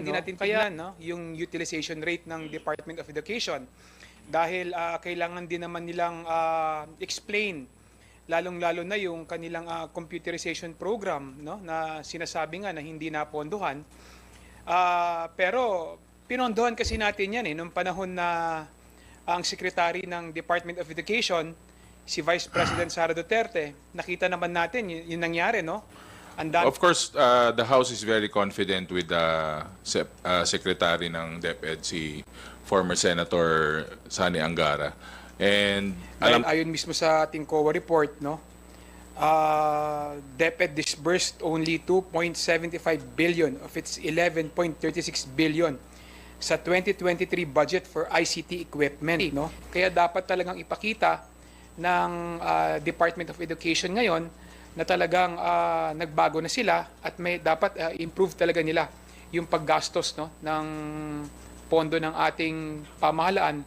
hindi no? natin tingnan no, yung utilization rate ng Department of Education dahil ah, kailangan din naman nilang ah, explain lalong-lalo na yung kanilang ah, computerization program no na sinasabi nga na hindi napondohan. Ah, pero pinondohan kasi natin yan eh nung panahon na ang secretary ng Department of Education si Vice President Sara Duterte. Nakita naman natin yun, yun nangyari no. Ang dami- Of course, uh, the House is very confident with the sep- uh, Secretary ng DepEd, si former Senator Sani Angara. And Dahil alam, ayon mismo sa ating COA report, no, uh, DepEd disbursed only 2.75 billion of its 11.36 billion sa 2023 budget for ICT equipment. No? Kaya dapat talagang ipakita ng uh, Department of Education ngayon na talagang uh, nagbago na sila at may dapat uh, improve talaga nila yung paggastos no ng pondo ng ating pamahalaan